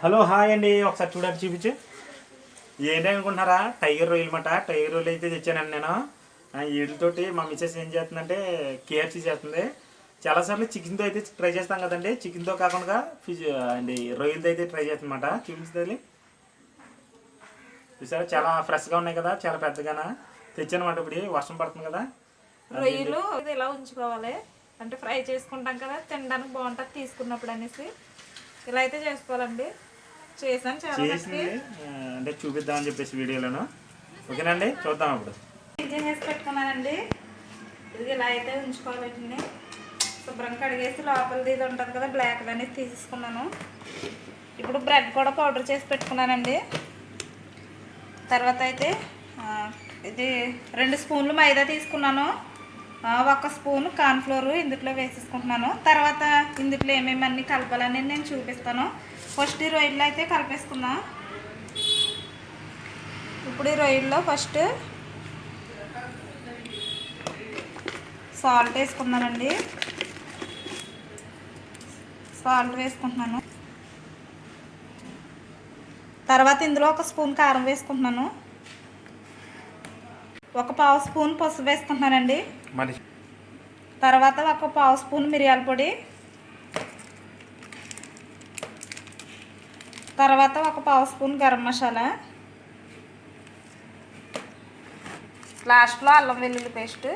Hello hi అండి. ఒకసారి చూడండి చూపించు. ఏంటి అనుకుంటున్నారా? టైగర్ రొయ్యలు మాట. టైగర్ రొయ్యలు అయితే తెచ్చానండి నేను. వీటితోటి మా మిస్సెస్ ఏం చేస్తుందంటే కేఎఫ్సీ చేస్తుంది. చాలాసార్లు చికెన్తో అయితే ట్రై చేస్తాం కదండి. చికెన్తో కాకుండా ఫిజ్ అండి రొయ్యలతో అయితే ట్రై చేస్తుందన్నమాట చూపించదు చూసారా? చాలా ఫ్రెష్గా ఉన్నాయి కదా. చాలా పెద్దగానా. తెచ్చానమాట ఇప్పుడు. వర్షం పడుతుంది కదా. రొయ్యలు ఇది ఇలా ఉంచుకోవాలి? అంటే ఫ్రై చేసుకుంటాం కదా. తినడానికి బాగుంటుంది తీసుకున్నప్పుడు అనేసి. ఇలా అయితే చేసుకోవాలండి. చేశాను చాలా చేసింది. ఆ, అంటే చూపిద్దామని చెప్పేసి వీడియోలోను. ఓకేనండి? చూద్దాం అప్పుడు చేసి పెట్టుకున్నానండి ఇది ఇలా అయితే ఉంచుకోవాలి వీటిని. శుభ్రంగా కడిగేసి లోపలిది ఇది ఉంటుంది కదా బ్లాక్ అనేది తీసుకున్నాను ఇప్పుడు బ్రెడ్ కూడా పౌడర్ చేసి పెట్టుకున్నానండి. తర్వాత అయితే ఇది రెండు స్పూన్లు మైదా తీసుకున్నాను. ఒక స్పూన్ కార్న్ఫ్లోర్ ఇందులో వేసేసుకుంటున్నాను. తర్వాత ఇందులో ఏమేమి అన్నీ కలపాలని నేను చూపిస్తాను. ఫస్ట్ ఈ రొయ్యల్లో అయితే కలిపేసుకుందాం. ఇప్పుడు ఈ రొయ్యల్లో ఫస్ట్ సాల్ట్ వేసుకున్నానండి సాల్ట్ వేసుకుంటున్నాను. తర్వాత ఇందులో ఒక స్పూన్ కారం వేసుకుంటున్నాను. ఒక పావు స్పూన్ పసుపు వేసుకుంటున్నానండి. తర్వాత ఒక పావు స్పూన్ మిరియాల పొడి. తర్వాత ఒక పావు స్పూన్ గరం మసాలా. లాస్ట్లో అల్లం వెల్లుల్లి పేస్ట్.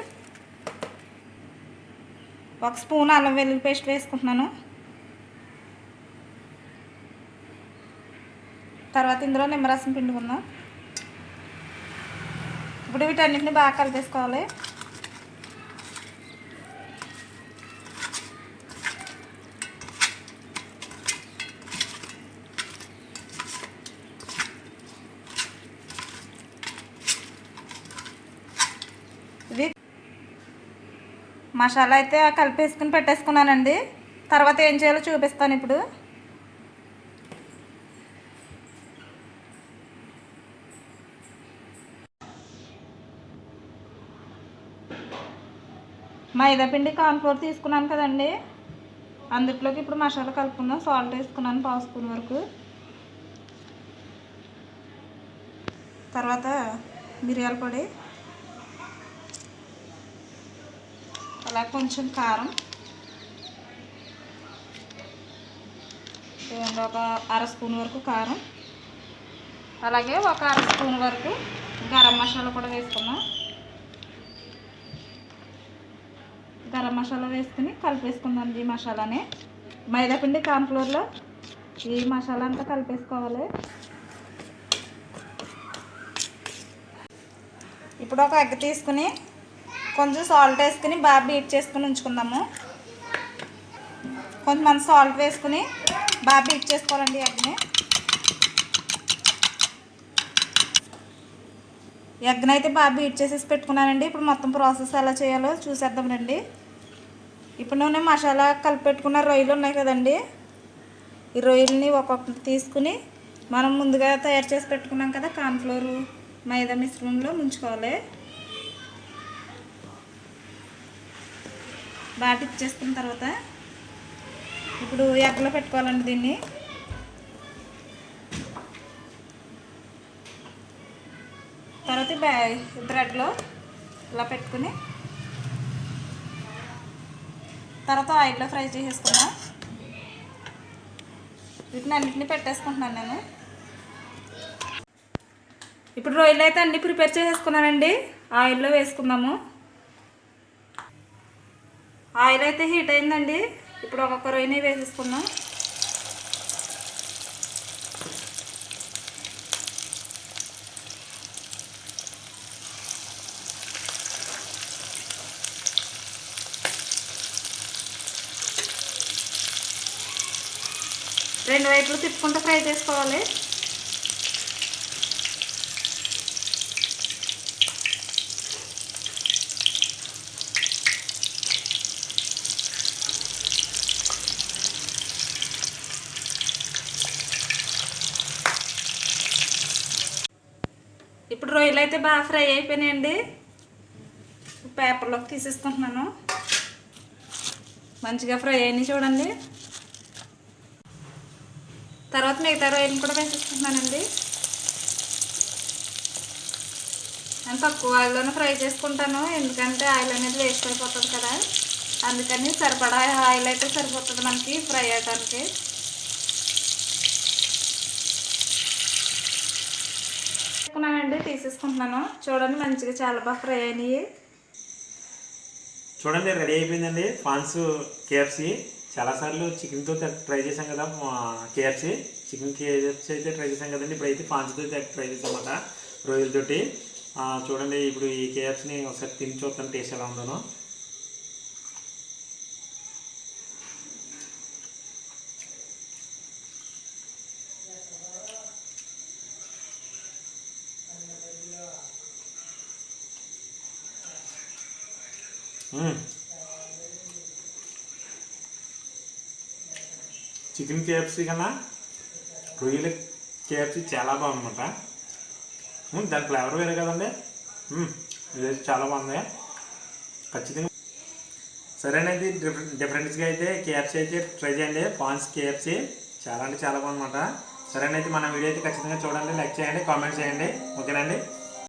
ఒక స్పూన్ అల్లం వెల్లుల్లి పేస్ట్ వేసుకుంటున్నాను. తర్వాత ఇందులో నిమ్మరసం పిండుకుందాం. ఇప్పుడు వీటన్నిటిని బాగా కలిపేసుకోవాలి ఇది మసాలా అయితే కలిపేసుకుని పెట్టేసుకున్నానండి. తర్వాత ఏం చేయాలో చూపిస్తాను ఇప్పుడు. మైదాపిండి కార్న్ఫ్లోర్ తీసుకున్నాను కదండి. అందుట్లోకి ఇప్పుడు మసాలా కలుపుకుందాం. సాల్ట్ వేసుకున్నాను పావు స్పూన్ వరకు. తర్వాత మిరియాల పొడి. అలా కొంచెం కారం. ఒక అర స్పూన్ వరకు కారం. అలాగే ఒక అర స్పూన్ వరకు గరం మసాలా కూడా వేసుకున్నాం గరం మసాలా వేసుకుని కలిపేసుకుందాం ఈ మసాలాని. మైదాపిండి కార్న్ఫ్లోర్లో ఈ మసాలా అంతా కలిపేసుకోవాలి. ఇప్పుడు ఒక ఎగ్ తీసుకుని కొంచెం సాల్ట్ వేసుకుని బాగా బీట్ చేసుకుని ఉంచుకుందాము. కొంతమంది సాల్ట్ వేసుకుని బాగా బీట్ చేసుకోవాలండి ఎగ్ని. ఎగ్ని అయితే బాగా బీట్ చేసేసి పెట్టుకున్నానండి. ఇప్పుడు మొత్తం ప్రాసెస్ ఎలా చేయాలో చూసేద్దాం రండి. ఇప్పుడు నేను మసాలా కలిపి పెట్టుకున్న రొయ్యలు ఉన్నాయి కదండి. ఈ రొయ్యలని ఒక్కొక్కటి తీసుకుని మనం ముందుగా తయారు చేసి పెట్టుకున్నాం కదా కార్న్ఫ్లోర్ మైదా మిశ్రమంలో ముంచుకోవాలి. బాటి ఇచ్చేసుకున్న తర్వాత ఇప్పుడు ఎగ్గలో పెట్టుకోవాలండి దీన్ని. తర్వాత బ్యా- బ్రెడ్లో ఇలా పెట్టుకుని తర్వాత ఆయిల్లో ఫ్రై చేసేసుకున్నా వీటిని అన్నింటినీ పెట్టేసుకుంటున్నాను నేను. ఇప్పుడు రొయ్యలు అయితే అన్నీ ప్రిపేర్ చేసేసుకున్నానండి. ఆయిల్లో వేసుకుందాము. ఆయిల్ అయితే హీట్ అయిందండి. ఇప్పుడు ఒక్కొక్క రొయ్యని వేసేసుకుందాం. రెండు వైపులు తిప్పుకుంటూ ఫ్రై చేసుకోవాలి. ఇప్పుడు రొయ్యలు అయితే బాగా ఫ్రై అయిపోయినాయండి. పేపర్లోకి తీసేసుకుంటున్నాను. మంచిగా ఫ్రై అయినాయి చూడండి. తర్వాత మిగతా రొయ్యలు కూడా వేసేసుకుంటున్నానండి నేను తక్కువ ఆయిల్లోనే ఫ్రై చేసుకుంటాను. ఎందుకంటే ఆయిల్ అనేది వేస్ట్ అయిపోతుంది కదా. అందుకని సరిపడా ఆయిల్ అయితే సరిపోతుంది మనకి ఫ్రై అయ్యడానికి తీసుకున్నానండి తీసేసుకుంటున్నాను. చూడండి మంచిగా చాలా బాగా ఫ్రై అయినాయి. చూడండి రెడీ అయిపోయిందండి. Fans KFC. చాలాసార్లు చికెన్తో ట్రై చేసాం కదా కేఎఫ్సి చికెన్ కేఎఫ్సి అయితే ట్రై చేసాం కదండి. ఇప్పుడు అయితే ఫాన్స్తో ట్రై చేసాం అన్నమాట రొయ్యలతోటి చూడండి ఇప్పుడు ఈ కేఎఫ్సిని ఒకసారి తిని చూస్తాను టేస్ట్ ఎలా ఉందనో. మ్మ్. చికెన్ కేఎఫ్సీ కన్నా రొయ్యల కేఎఫ్సీ చాలా బాగుందన్నమాట. దాని ఫ్లేవర్ వేరే కదండి. ఇదైతే చాలా బాగుంది. ఖచ్చితంగా సరేనైతే డిఫరెంట్ డిఫరెంట్స్గా అయితే కేఎఫ్సీ అయితే ట్రై చేయండి. ఫాన్స్ కేఎఫ్సీ చాలా అంటే చాలా బాగుందన్నమాట. సరేనైతే మన వీడియో అయితే ఖచ్చితంగా చూడండి లైక్ చేయండి కామెంట్ చేయండి. ఓకేనండి?